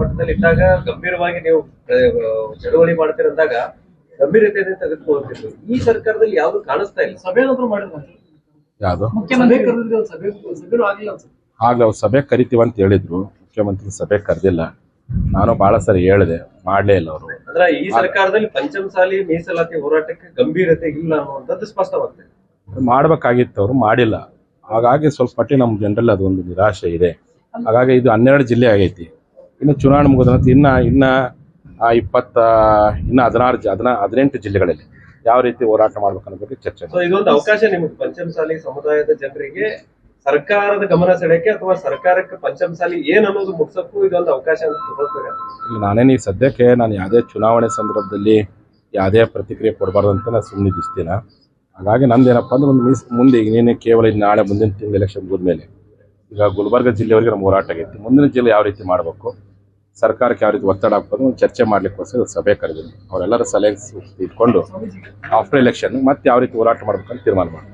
ಮಟ್ಟದಲ್ಲಿ ಇದ್ದಾಗ ಗಂಭೀರವಾಗಿ ನೀವು ಚಳುವಳಿ ಮಾಡ್ತಿರಂದಾಗ ಗಂಭೀರತೆಯಿಂದ ತೆಗೆದುಕೊಳ್ತಿದ್ರು ಈ ಸರ್ಕಾರದಲ್ಲಿ ಯಾವ್ದು ಕಾಣಿಸ್ತಾ ಇಲ್ಲ. ಸಭೆ ಮಾಡಿದ್ರು ಯಾವುದು? ಮುಖ್ಯಮಂತ್ರಿ ಕರೆದಿದ್ರು ಸಭೆ ಸಭೆನೂ ಆಗಿಲ್ಲ ಅನ್ಸುತ್ತೆ. ಅವ್ರು ಸಭೆ ಕರಿತೀವಿ ಅಂತ ಹೇಳಿದ್ರು. ಮುಖ್ಯಮಂತ್ರಿ ಸಭೆ ಕರೆದಿಲ್ಲ. ನಾನು ಬಹಳ ಸರಿ ಹೇಳಿದೆ. ಮಾಡ್ಲೇ ಇಲ್ಲ ಅವರು. ಅಂದ್ರೆ ಈ ಸರ್ಕಾರದಲ್ಲಿ ಪಂಚಮಸಾಲಿ ಮೀಸಲಾತಿ ಹೋರಾಟಕ್ಕೆ ಗಂಭೀರತೆ ಇಲ್ಲ ಅನ್ನುವಂಥದ್ದು ಸ್ಪಷ್ಟವಾಗ್ತದೆ. ಮಾಡಬೇಕಾಗಿತ್ತು ಅವರು ಮಾಡಿಲ್ಲ. ಹಾಗಾಗಿ ಸ್ವಲ್ಪ ಮಟ್ಟಿಗೆ ನಮ್ಮ ಜನರಲ್ಲಿ ಅದೊಂದು ನಿರಾಶೆ ಇದೆ. ಹಾಗಾಗಿ ಇದು ಹನ್ನೆರಡು ಜಿಲ್ಲೆ ಆಗೈತಿ. ಇನ್ನು ಚುನಾವಣೆ ಮುಗಿದ ನಂತರ ಇನ್ನ ಇನ್ನ ಆ ಇಪ್ಪತ್ತ ಇನ್ನ ಹದಿನಾರು ಹದಿನಾ ಹದಿನೆಂಟು ಜಿಲ್ಲೆಗಳಲ್ಲಿ ಯಾವ ರೀತಿ ಹೋರಾಟ ಮಾಡ್ಬೇಕು ಅನ್ನೋ ಬಗ್ಗೆ ಚರ್ಚೆ ಇದೊಂದು ಅವಕಾಶ ನಿಮಗೆ ಪಂಚಮಸಾಲಿ ಸಮುದಾಯದ ಜನರಿಗೆ. ಸರ್ಕಾರದ ಗಮನ ಸೆಳೆಯಕ್ಕೆ ಅಥವಾ ಸರ್ಕಾರಕ್ಕೆ ಪಂಚಮಸಾಲಿ ಏನ್ ಅನ್ನೋದು ಮುಗಿಸಕ್ಕೂ ಇದೊಂದು ಅವಕಾಶ ಅಂತ ನಾನೇನು ಈ ಸದ್ಯಕ್ಕೆ ನಾನು ಯಾವುದೇ ಚುನಾವಣೆ ಸಂದರ್ಭದಲ್ಲಿ ಯಾವುದೇ ಪ್ರತಿಕ್ರಿಯೆ ಕೊಡಬಾರ್ದು ಅಂತ ನಾನು ಸುಮ್ಮನೆ ದಿಸ್ತೀನ ಹಾಗಾಗಿ ನಂದೇನಪ್ಪ ಅಂದ್ರೆ ಒಂದು ಮೀಸ್ ಮುಂದೆ ಇನ್ನೇನು ನೀನು ಕೇವಲ ಇದು ನಾಳೆ ಮುಂದಿನ ತಿಂಗಳು ಎಲೆಕ್ಷನ್ ಮುಗಿದ್ಮೇಲೆ ಈಗ ಗುಲ್ಬರ್ಗ ಜಿಲ್ಲೆವರೆಗೆ ನಮ್ಮ ಹೋರಾಟ ಆಗೈತಿ. ಮುಂದಿನ ಜಿಲ್ಲೆ ಯಾವ ರೀತಿ ಮಾಡಬೇಕು? ಸರ್ಕಾರಕ್ಕೆ ಯಾವ ರೀತಿ ಒತ್ತಡ ಹಾಕ್ಬೋದು, ಚರ್ಚೆ ಮಾಡ್ಲಿಕ್ಕೋಸ್ಕರ ಸಭೆ ಕರೆದಿದ್ದೀನಿ. ಅವರೆಲ್ಲರ ಸಲಹೆ ಇಟ್ಕೊಂಡು ಆಫ್ಟರ್ ಎಲೆಕ್ಷನ್ ಮತ್ತೆ ಯಾವ ರೀತಿ ಹೋರಾಟ ಮಾಡ್ಬೇಕಂತ ತೀರ್ಮಾನ ಮಾಡಿ